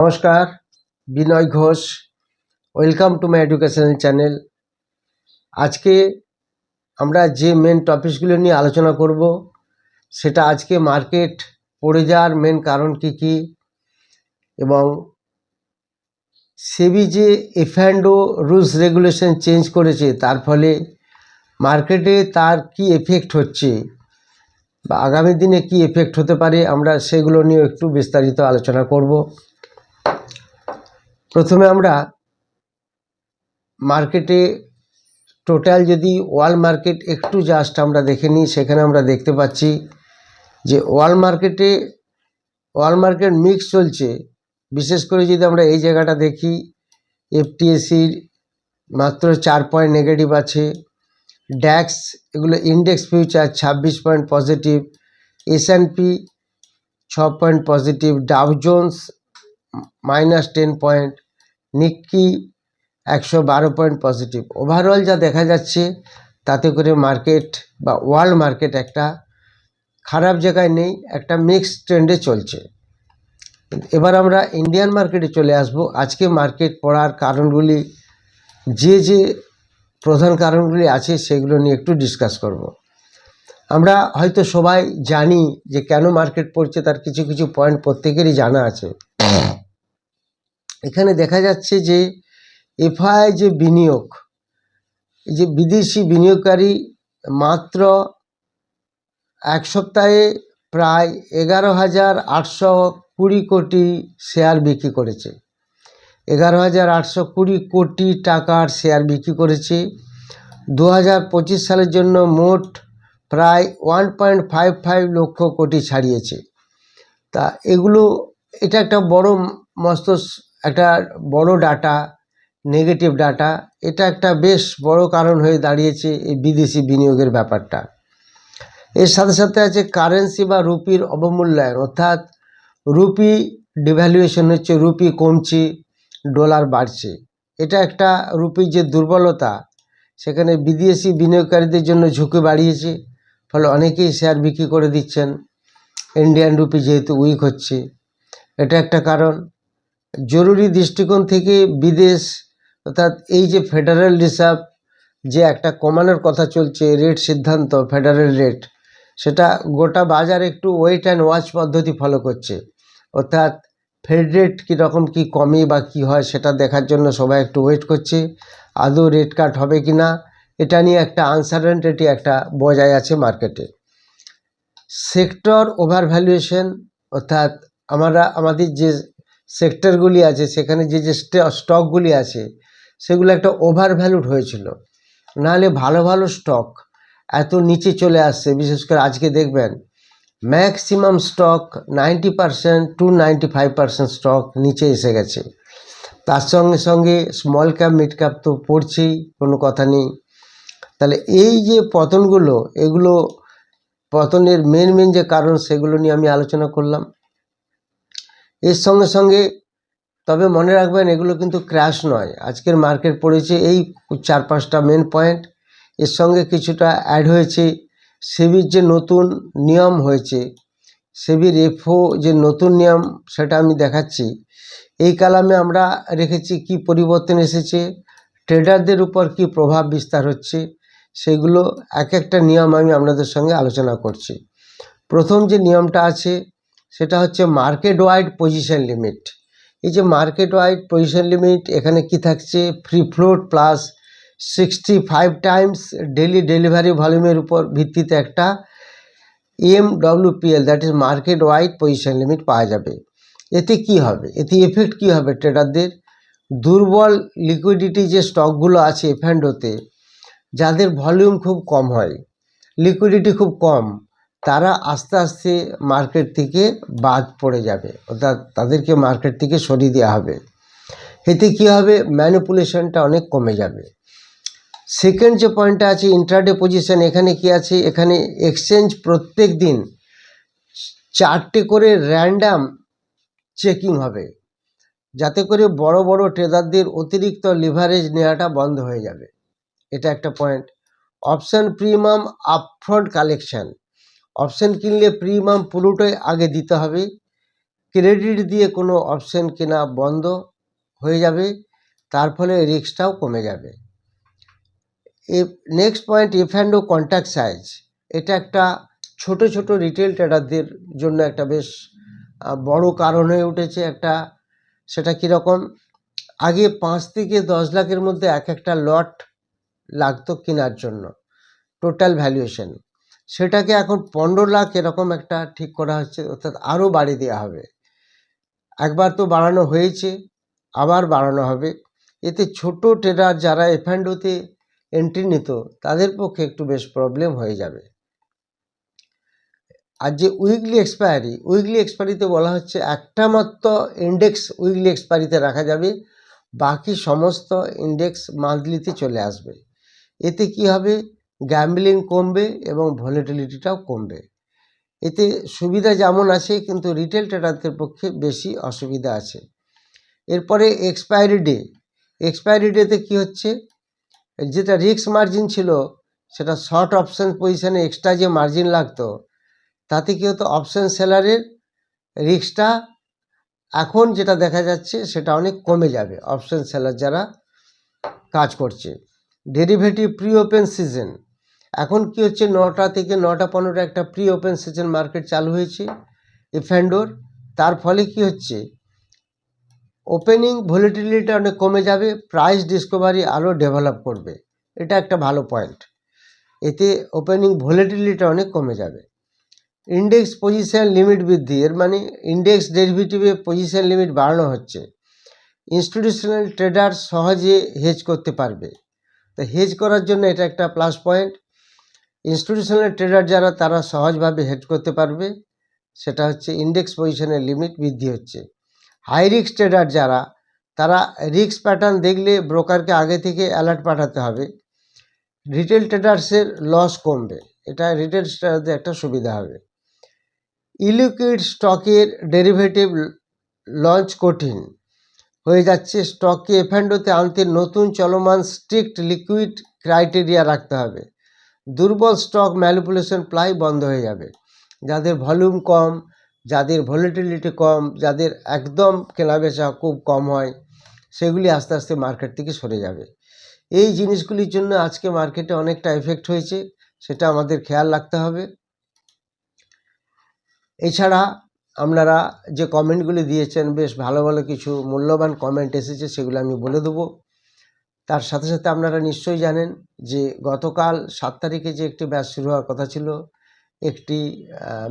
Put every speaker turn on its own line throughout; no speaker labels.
নমস্কার, Binoy Ghosh welcome to my educational channel আজকে আমরা যে মেন টপিকসগুলো নিয়ে আলোচনা করব, সেটা আজকে মার্কেট পড়ে যাওয়ার মেন কারণ কি কি, এবং সেবি যে F and O rules regulation change করেছে, তার ফলে মার্কেটে তার কি এফেক্ট হচ্ছে, বা আগামী দিনে কি এফেক্ট হতে পারে, আমরা সেগুলো নিয়ে একটু বিস্তারিত আলোচনা করব। প্রথমে আমরা মার্কেটে টোটাল যদি ওয়ার্ল্ড মার্কেট একটু জাস্ট আমরা দেখে নিই, সেখানে আমরা দেখতে পাচ্ছি যে ওয়ার্ল্ড মার্কেটে ওয়ার্ল্ড মার্কেট মিক্স চলছে। বিশেষ করে যদি আমরা এই জায়গাটা দেখি এফটিএসির মাত্র চার পয়েন্ট নেগেটিভ আছে। ড্যাক্স এগুলো ইন্ডেক্স ফিউচার ছাব্বিশ পয়েন্ট পজিটিভ এস পি ছ point positive Dow Jones minus ten point Nikkei একশো বারো পয়েন্ট পজিটিভ ওভারঅল যা দেখা যাচ্ছে, তাতে করে মার্কেট বা ওয়ার্ল্ড মার্কেট একটা খারাপ জায়গায় নেই, একটা মিক্সড ট্রেন্ডে চলছে। এবার আমরা ইন্ডিয়ান মার্কেটে চলে আসব। আজকে মার্কেট পড়ার কারণগুলি, যে যে প্রধান কারণগুলি আছে, সেগুলো নিয়ে একটু ডিসকাস করব। আমরা হয়তো সবাই জানি যে কেন মার্কেট পড়ছে, তার কিছু কিছু পয়েন্ট প্রত্যেকেরই জানা আছে। এখানে দেখা যাচ্ছে যে এফআই যে বিনিয়োগ যে বিদেশি বিনিয়োগকারী মাত্র এক সপ্তাহে প্রায় এগারো হাজার আটশো কুড়ি কোটি শেয়ার বিক্রি করেছে। এগারো হাজার আটশো কুড়ি কোটি টাকার শেয়ার বিক্রি করেছে। দু হাজার পঁচিশ সালের জন্য মোট প্রায় one point five five lakh crore ছাড়িয়েছে। তা এগুলো, এটা একটা বড় মস্ত একটা বড় ডাটা নেগেটিভ ডাটা এটা একটা বেশ বড় কারণ হয়ে দাঁড়িয়েছে এই বিদেশি বিনিয়োগের ব্যাপারটা। এর সাথে সাথে আছে কারেন্সি বা রুপির অবমূল্যায়ন, অর্থাৎ রুপি ডিভ্যালুয়েশন হচ্ছে, রুপি কমছে ডলার বাড়ছে। এটা একটা রুপির যে দুর্বলতা, সেখানে বিদেশি বিনিয়োগকারীদের জন্য ঝুঁকি বাড়িয়েছে, ফলে অনেকেই শেয়ার বিক্রি করে দিচ্ছেন। ইন্ডিয়ান রুপি যেহেতু উইক হচ্ছে, এটা একটা কারণ। জরুরি দৃষ্টিকোণ থেকে বিদেশ, অর্থাৎ এই যে ফেডারেল রিজার্ভ যে একটা কমানোর কথা চলছে, রেট সিদ্ধান্ত ফেডারেল রেট সেটা গোটা বাজার একটু ওয়েট অ্যান্ড ওয়াচ পদ্ধতি ফলো করছে। অর্থাৎ ফেড রেট কীরকম, কী কমে বা কী হয়, সেটা দেখার জন্য সবাই একটু ওয়েট করছে, আদৌ রেট কাট হবে কি না, এটা নিয়ে একটা আনসার্টেনটি একটা বজায় আছে মার্কেটে সেক্টর ওভার ভ্যালুয়েশন অর্থাৎ আমরা, আমাদের যে সেক্টরগুলি আছে, সেখানে যে যে স্টকগুলি আছে, সেগুলো একটা ওভার ভ্যালুড হয়েছিল। নাহলে ভালো ভালো স্টক এত নিচে চলে আসছে, বিশেষ করে আজকে দেখবেন maximum stock ninety percent to ninety five percent stock নিচে এসে গেছে। তার সঙ্গে সঙ্গে স্মল ক্যাপ মিড ক্যাপ তো পড়ছেই, কোনো কথা নেই। তাহলে এই যে পতনগুলো, এগুলো পতনের মেন মেন যে কারণ, সেগুলো নিয়ে আমি আলোচনা করলাম। এর সঙ্গে সঙ্গে তবে মনে রাখবেন এগুলো কিন্তু ক্র্যাশ নয়। আজকের মার্কেট পড়েছে এই চার পাঁচটা মেন পয়েন্ট এর সঙ্গে কিছুটা অ্যাড হয়েছে সেবির যে নতুন নিয়ম হয়েছে, সেবির এফও যে নতুন নিয়ম সেটা আমি দেখাচ্ছি। এই কালামে আমরা রেখেছি কি পরিবর্তন এসেছে ট্রেডারদের উপর কি প্রভাব বিস্তার হচ্ছে, সেগুলো এক একটা নিয়ম আমি আপনাদের সঙ্গে আলোচনা করছি। প্রথম যে নিয়মটা আছে সেটা হচ্ছে মার্কেট ওয়াইড পজিশন লিমিট এই যে মার্কেট ওয়াইড পজিশন লিমিট এখানে কি থাকছে? Free float plus sixty five times daily delivery ভলিউমের উপর ভিত্তিতে একটা M WPL that is market wide position limit পাওয়া যাবে। এতে কি হবে? এতে এফেক্ট কি হবে ট্রেডারদের দুর্বল লিকুইডিটি যে স্টকগুলো আছে এফ্যান্ডোতে যাদের ভলিউম খুব কম হয় লিকুইডিটি খুব কম তারা আস্তে আস্তে মার্কেট থেকে বাদ পড়ে যাবে। অর্থাৎ তাদেরকে মার্কেট থেকে সরিয়ে দেওয়া হবে। এতে কী হবে? ম্যানিপুলেশনটা অনেক কমে যাবে। সেকেন্ড যে পয়েন্টটা আছে ইন্ট্রাডে পজিশন এখানে কি আছে? এখানে এক্সচেঞ্জ প্রত্যেক দিন চারটে করে র্যান্ডাম চেকিং হবে। যাতে করে বড় বড় ট্রেডারদের অতিরিক্ত লিভারেজ নেওয়াটা বন্ধ হয়ে যাবে। এটা একটা point option premium upfront collection option কিনলে প্রিমিয়াম পুরোটাই আগে দিতে হবে। ক্রেডিট দিয়ে কোনো অপশন কেনা বন্ধ হয়ে যাবে, তার ফলে রিস্কটাও কমে যাবে। Next point F and O contact size এটা একটা ছোট ছোট রিটেল ট্রেডারদের জন্য একটা বেশ বড় কারণ হয়ে উঠেছে একটা। সেটা কীরকম? আগে পাঁচ থেকে দশ লাখের মধ্যে এক একটা লট লাগতো কেনার জন্য। টোটাল ভ্যালুয়েশন সেটাকে এখন পনেরো লাখ এরকম একটা ঠিক করা হচ্ছে, অর্থাৎ আরও বাড়িয়ে দেওয়া হবে। একবার তো বাড়ানো হয়েছে, আবার বাড়ানো হবে। এতে ছোট ট্রেডার যারা এফঅ্যান্ডোতে এন্ট্রি নিত, তাদের পক্ষে একটু বেশ প্রবলেম হয়ে যাবে। আর যে উইকলি এক্সপায়ারি উইকলি এক্সপায়ারিতে বলা হচ্ছে একটা মাত্র ইন্ডেক্স উইকলি এক্সপায়ারিতে রাখা যাবে, বাকি সমস্ত ইন্ডেক্স মান্থলিতে চলে আসবে। এতে কি হবে? গ্যাম্বলিং কমবে এবং ভলিটিলিটিটাও কমবে। এতে সুবিধা যেমন আছে, কিন্তু রিটেল ট্রেডারদের পক্ষে বেশি অসুবিধা আছে। এরপরে এক্সপায়ারি ডে এক্সপায়ারি ডেতে কী হচ্ছে? যেটা রিস্ক মার্জিন ছিল, সেটা শর্ট অপশন পজিশনে এক্সট্রা যে মার্জিন লাগতো, তাতে কী হতো? অপশন সেলারের রিক্সটা এখন যেটা দেখা যাচ্ছে, সেটা অনেক কমে যাবে। অপশন সেলার যারা কাজ করছে। ডেরিভেটিভ প্রি ওপেন সিজন এখন কি হচ্ছে, নটা থেকে নটা পনেরোটা একটা প্রি ওপেন সেশন মার্কেট চালু হয়েছে এফ্যান্ডোর তার ফলে কি হচ্ছে ওপেনিং ভলিটিলিটি অনেক কমে যাবে প্রাইস ডিসকভারি আরও ডেভেলপ করবে। এটা একটা ভালো পয়েন্ট এতে ওপেনিং ভলিটিলিটি অনেক কমে যাবে। ইন্ডেক্স পজিশন লিমিট বৃদ্ধি, এর মানে ইন্ডেক্স ডেরিভেটিভে পজিশন লিমিট বাড়ানো হচ্ছে। ইনস্টিটিউশনাল ট্রেডার সহজে হেজ করতে পারবে। তো হেজ করার জন্য এটা একটা প্লাস পয়েন্ট ইনস্টিটিউশনাল ট্রেডার যারা, তারা সহজভাবে হেড করতে পারবে। সেটা হচ্ছে ইন্ডেক্স পজিশনের লিমিট বৃদ্ধি হচ্ছে। হাই রিস্ক ট্রেডার যারা, তারা রিস্ক প্যাটার্ন দেখলে ব্রোকারকে আগে থেকে অ্যালার্ট পাঠাতে হবে। রিটেল ট্রেডার্সের লস কমবে। এটা রিটেল ট্রেডারদের একটা সুবিধা হবে। ইলিকুইড স্টকের ডেরিভেটিভ লঞ্চ কঠিন। হয়ে যাচ্ছে স্টককে এফ্যান্ডোতে আনতে নতুন চলমান স্ট্রিক্ট লিকুইড ক্রাইটেরিয়া রাখতে হবে। দুর্বল স্টক ম্যানিপুলেশন প্রায় বন্ধ হয়ে যাবে। যাদের ভলিউম কম, যাদের ভলিটিলিটি কম, যাদের একদম কেনাবেচা খুব কম হয়, সেগুলি আস্তে আস্তে মার্কেট থেকে সরে যাবে। এই জিনিসগুলির জন্য আজকে মার্কেটে অনেকটা এফেক্ট হয়েছে, সেটা আমাদের খেয়াল রাখতে হবে। এছাড়া আপনারা যে কমেন্টগুলি দিয়েছেন, বেশ ভালো ভালো কিছু মূল্যবান কমেন্ট এসেছে, সেগুলো আমি বলে দেবো। তার সাথে সাথে আপনারা নিশ্চয়ই জানেন যে গতকাল সাত তারিখে যে একটি ব্যাচ শুরু হওয়ার কথা ছিল, একটি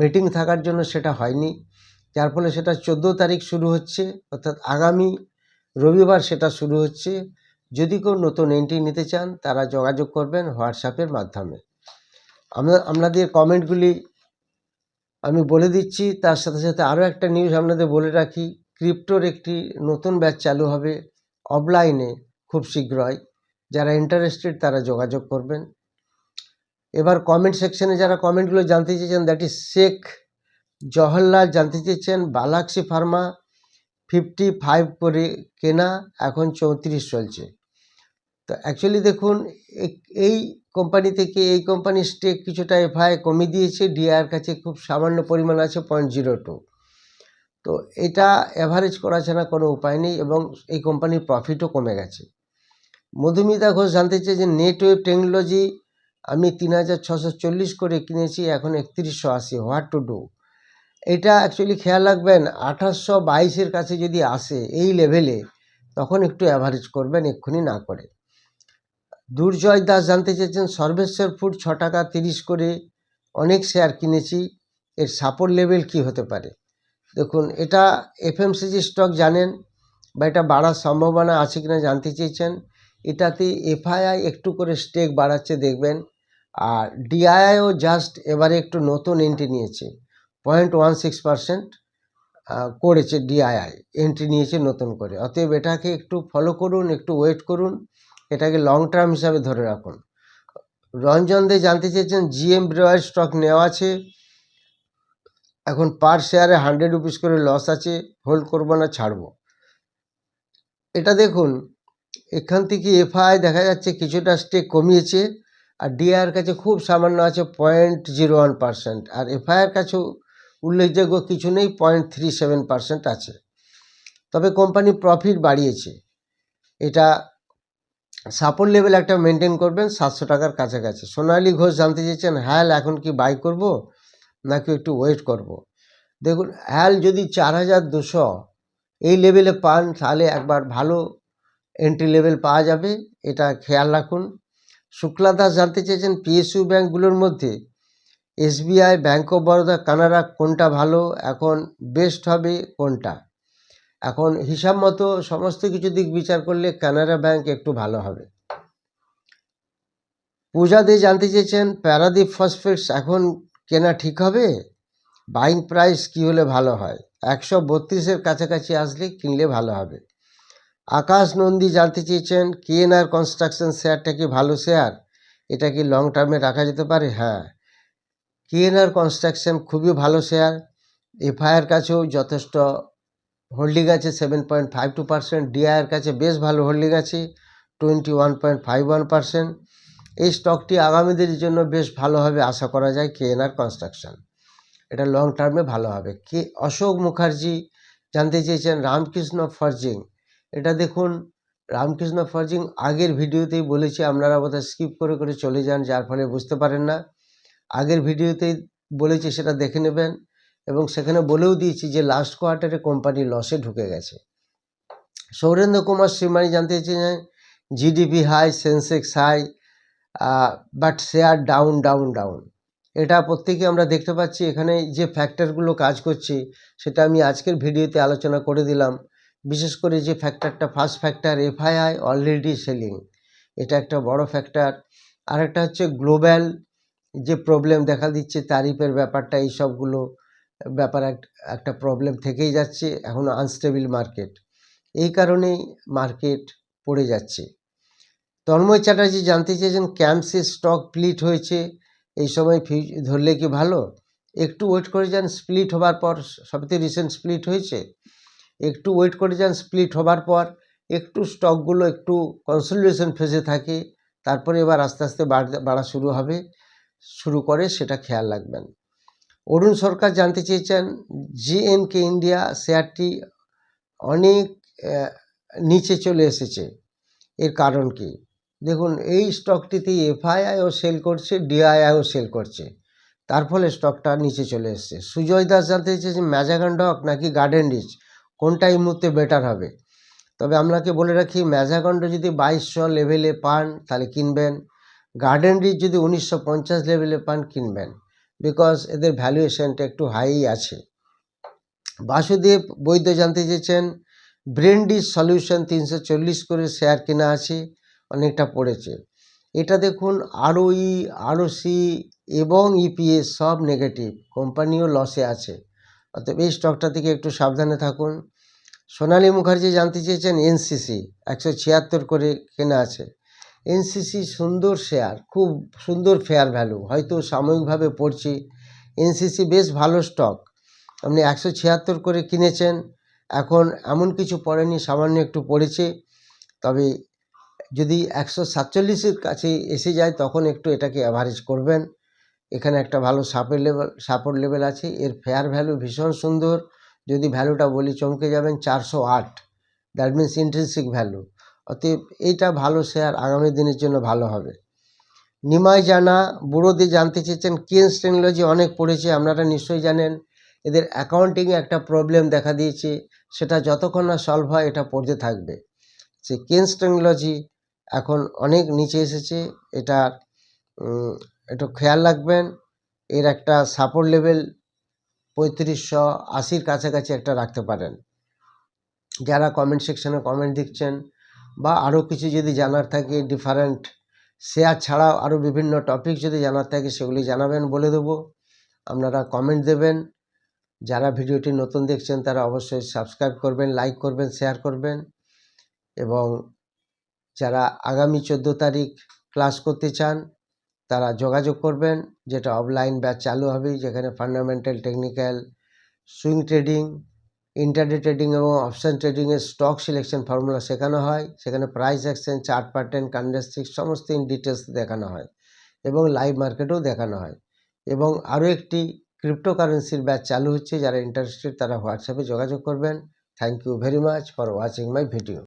মিটিং থাকার জন্য সেটা হয়নি। যার ফলে সেটা চোদ্দ তারিখ শুরু হচ্ছে, অর্থাৎ আগামী রবিবার সেটা শুরু হচ্ছে। যদি কেউ নতুন এন্ট্রি নিতে চান, তারা যোগাযোগ করবেন হোয়াটসঅ্যাপের মাধ্যমে। আমরা, আপনাদের কমেন্টগুলি আমি বলে দিচ্ছি। তার সাথে সাথে আরও একটা নিউজ আপনাদের বলে রাখি। ক্রিপ্টোর একটি নতুন ব্যাচ চালু হবে অফলাইনে খুব শীঘ্রই। যারা ইন্টারেস্টেড তারা যোগাযোগ করবেন। এবার কমেন্ট সেকশনে যারা কমেন্টগুলো জানতে চেয়েছেন দ্যাট ইজ শেখ জওহরলাল জানতে চেয়েছেন, বালাক্সি ফার্মা ফিফটি ফাইভ করে কেনা, এখন চৌত্রিশ চলছে। তো অ্যাকচুয়ালি দেখুন এই কোম্পানি থেকে এই কোম্পানির স্টেক কিছুটা এফআই কমিয়ে দিয়েছে ডিআর কাছে খুব সামান্য পরিমাণ আছে পয়েন্ট জিরো টু তো এটা অ্যাভারেজ করা ছাড়া কোনো উপায় নেই এবং এই কোম্পানির প্রফিটও কমে গেছে। মধুমিতা ঘোষ জানতে চেয়েছেন নেটওয়েব টেকনোলজি আমি তিন হাজার ছশো চল্লিশ করে কিনেছি, এখন একত্রিশশো আশি হোয়াট টু ডু এটা অ্যাকচুয়ালি খেয়াল রাখবেন আঠাশশো বাইশের কাছে যদি আসে এই লেভেলে তখন একটু অ্যাভারেজ করবেন, এক্ষুনি না করে। দুর্জয় দাস জানতে চেয়েছেন সর্বেশ্বর ফুড ছ টাকা তিরিশ করে অনেক শেয়ার কিনেছি, এর সাপোর্ট লেভেল কি হতে পারে? দেখুন, এটা এফএমসিজি স্টক জানেন, বা এটা বাড়ার সম্ভাবনা আছে কিনা জানতে চেয়েছেন এটাতে এফআইআই একটু করে স্টেক বাড়াচ্ছে দেখবেন। আর ডিআইআইও জাস্ট এবারে একটু নতুন এন্ট্রি নিয়েছে। পয়েন্ট ওয়ান সিক্স পার্সেন্ট করেছে ডিআইআই। এন্ট্রি নিয়েছে নতুন করে। অতএব এটাকে একটু ফলো করুন, একটু ওয়েট করুন। এটাকে লং টার্ম হিসাবে ধরে রাখুন। রঞ্জন দে জানতে চেয়েছেন জিএম ব্রেওয়ার স্টক নেওয়া আছে। এখন পার শেয়ারে হান্ড্রেড রুপিস করে লস আছে। হোল্ড করব না, ছাড়বো। এটা দেখুন এখান থেকে এফআই দেখা যাচ্ছে কিছুটা স্টেক কমিয়েছে আর ডিআর কাছে খুব সামান্য আছে পয়েন্ট জিরো ওয়ান পার্সেন্ট আর এফআইআর কাছেও উল্লেখযোগ্য কিছু নেই পয়েন্ট থ্রি সেভেন পার্সেন্ট আছে। তবে কোম্পানি প্রফিট বাড়িয়েছে। এটা সাপোর্ট লেভেল একটা মেনটেন করবেন সাতশো টাকার কাছাকাছি। সোনালী ঘোষ জানতে চেয়েছেন হ্যাল এখন কি বাই করব নাকি একটু ওয়েট করব। দেখুন হ্যাল যদি চার হাজার দুশো এই লেভেলে পান তাহলে একবার ভালো এন্ট্রি লেভেল পাওয়া যাবে, এটা খেয়াল রাখুন। শুক্লা দাস জানতে চেয়েছেন পিএসইউ ব্যাঙ্কগুলোর মধ্যে SBI bank of Baroda Canada কোনটা ভালো, এখন বেস্ট হবে কোনটা? এখন হিসাব মতো সমস্ত কিছু দিক বিচার করলে কানাডা ব্যাংক একটু ভালো হবে। পূজা দিয়ে জানতে চেয়েছেন প্যারাদ্বীপ ফসফেটস এখন কেনা ঠিক হবে? বাইং প্রাইস কি হলে ভালো হয়? একশো বত্রিশের কাছাকাছি আসলে কিনলে ভালো হবে। আকাশ নন্দী জানতে চেয়েছেন কেএনআর কনস্ট্রাকশন শেয়ারটা কি ভালো শেয়ার এটা কি লং টার্মে রাখা যেতে পারে? হ্যাঁ। কেএনআর কনস্ট্রাকশন খুবই ভালো শেয়ার এফআইআর কাছেও যথেষ্ট হোল্ডিং আছে seven point five two percent ডিআইয়ের কাছে বেশ ভালো হোল্ডিং আছে twenty one point five one percent এই স্টকটি আগামীদের জন্য বেশ ভালোভাবে আশা করা যায় কেএনআর কনস্ট্রাকশন এটা লং টার্মে ভালো হবে। কে? অশোক মুখার্জি জানতে চেয়েছেন, রামকৃষ্ণ ফর্জিং এটা দেখুন, রামকৃষ্ণ ফর্জিং আগের ভিডিওতেই বলেছি, আপনারা বোধহয় স্কিপ করে করে চলে যান, যার ফলে বুঝতে পারেন না। আগের ভিডিওতেই বলেছি, সেটা দেখে নেবেন এবং সেখানে বলেও দিয়েছি যে লাস্ট কোয়ার্টারে কোম্পানি লসে ঢুকে গেছে। সৌরেন্দ্র কুমার শ্রীমানি জানতে চেয়েছেন GDP high sensex high but share down down down এটা প্রত্যেকে আমরা দেখতে পাচ্ছি, এখানে যে ফ্যাক্টরগুলো কাজ করছে, সেটা আমি আজকের ভিডিওতে আলোচনা করে দিলাম। বিশেষ করে যে ফ্যাক্টরটা first factor FII already selling এটা একটা বড় ফ্যাক্টর আরেকটা হচ্ছে গ্লোবাল যে প্রবলেম দেখা দিচ্ছে তারিফের ব্যাপারটা, এই সবগুলো ব্যাপার একটা প্রবলেম থেকেই যাচ্ছে, এখন আনস্টেবল মার্কেট এই কারণেই মার্কেট পড়ে যাচ্ছে। তন্ময় চ্যাটার্জি জানতে চেয়েছেন ক্যাম্পসের স্টক প্লিট হয়েছে, এই সময় ফিউ ধরলে কি ভালো? একটু ওয়েট করে যান স্প্লিট হবার পর সবচেয়ে রিসেন্ট স্প্লিট হয়েছে? একটু ওয়েট করে যান স্প্লিট হবার পর, একটু স্টকগুলো একটু কনসলিডেশন ফেজে থাকে, তারপরে এবার আস্তে আস্তে বাড়া শুরু হবে, শুরু করে সেটা খেয়াল রাখবেন। অরুণ সরকার জানতে চেয়েছেন কে ইন্ডিয়া শেয়ারটি অনেক নিচে চলে এসেছে। এর কারণ কি? দেখুন, এই স্টকটিতে এফআইআইও সেল করছে ডিআইআইও সেল করছে। তার ফলে স্টকটা নিচে চলে এসছে। সুজয় দাস জানতে চেয়েছে ম্যাজাগান ডক নাকি গার্ডেন রিচ কোনটা এই মুহূর্তে বেটার হবে? তবে আপনাকে বলে রাখি, ম্যাজাগন্ড যদি বাইশশো লেভেলে পান, তাহলে কিনবেন। গার্ডেন রিচ যদি উনিশশো পঞ্চাশ লেভেলে পান, কিনবেন। বিকজ এদের ভ্যালুয়েশনটা একটু হাই আছে। বাসুদেব বৈদ্য জানতে চেয়েছেন, ব্রেন্ডিস সলিউশন তিনশো চল্লিশ করে শেয়ার কেনা আছে, অনেকটা পড়েছে। এটা দেখুন, আরও ই আরওই আরওসি এবং ইপিএস সব নেগেটিভ কোম্পানিও লসে আছে। অতএব এই স্টকটা থেকে একটু সাবধানে থাকুন। সোনালী মুখার্জি জানতে চেয়েছেন এনসিসি, একশো ছিয়াত্তর করে কেনা আছে। এনসিসি সুন্দর শেয়ার খুব সুন্দর ফেয়ার ভ্যালু হয়তো সাময়িকভাবে পড়ছি। এনসিসি বেশ ভালো স্টক আপনি একশো ছিয়াত্তর করে কিনেছেন, এখন এমন কিছু পড়েনি, সামান্য একটু পড়েছে। তবে যদি একশো সাতচল্লিশের কাছে এসে যায়, তখন একটু এটাকে অ্যাভারেজ করবেন। এখানে একটা ভালো সাপের লেভেল সাপোর্ট লেভেল আছে, এর ফেয়ার ভ্যালু ভীষণ সুন্দর। যদি ভ্যালুটা বলি চমকে যাবেন চারশো আট। দ্যাট মিনস ইন্ট্রেন্সিক ভ্যালু অতএব এইটা ভালো শেয়ার আগামী দিনের জন্য ভালো হবে। নিমাই জানা বুড়োদের জানতে চেয়েছেন কেন্স টেকনোলজি অনেক পড়েছে, আপনারা নিশ্চয়ই জানেন। এদের অ্যাকাউন্টিংয়ে একটা প্রবলেম দেখা দিয়েছে, সেটা যতক্ষণ না সলভ হয়, এটা পড়তে থাকবে। সে কেন্স টেকনোলজি এখন অনেক নিচে এসেছে এটা একটু খেয়াল রাখবেন। এর একটা সাপোর্ট লেভেল পঁয়ত্রিশশো আশির কাছাকাছি একটা রাখতে পারেন। যারা কমেন্ট সেকশনে কমেন্ট দিচ্ছেন বা আরও কিছু যদি জানার থাকে ডিফারেন্ট শেয়ার ছাড়াও আরও বিভিন্ন টপিক যদি জানার থাকে, সেগুলি জানাবেন বলে দেবো। আপনারা কমেন্ট দেবেন। যারা ভিডিওটি নতুন দেখছেন, তারা অবশ্যই সাবস্ক্রাইব করবেন লাইক করবেন শেয়ার করবেন এবং যারা আগামী চোদ্দ তারিখ ক্লাস করতে চান তারা যোগাযোগ করবেন, যেটা অফলাইন ব্যাচ চালু হবে যেখানে fundamental technical swing trading intraday trading এবং অপশান ট্রেডিংয়ের স্টক সিলেকশন ফর্মুলা শেখানো হয়। সেখানে price exchange chart pattern candlestick সমস্ত ইন ডিটেলস দেখানো হয় এবং লাইভ মার্কেটেও দেখানো হয়। এবং আরও একটি ক্রিপ্টোকারেন্সির ব্যাচ চালু হচ্ছে, যারা ইন্টারেস্টেড তারা হোয়াটসঅ্যাপে যোগাযোগ করবেন। Thank you very much for watching my video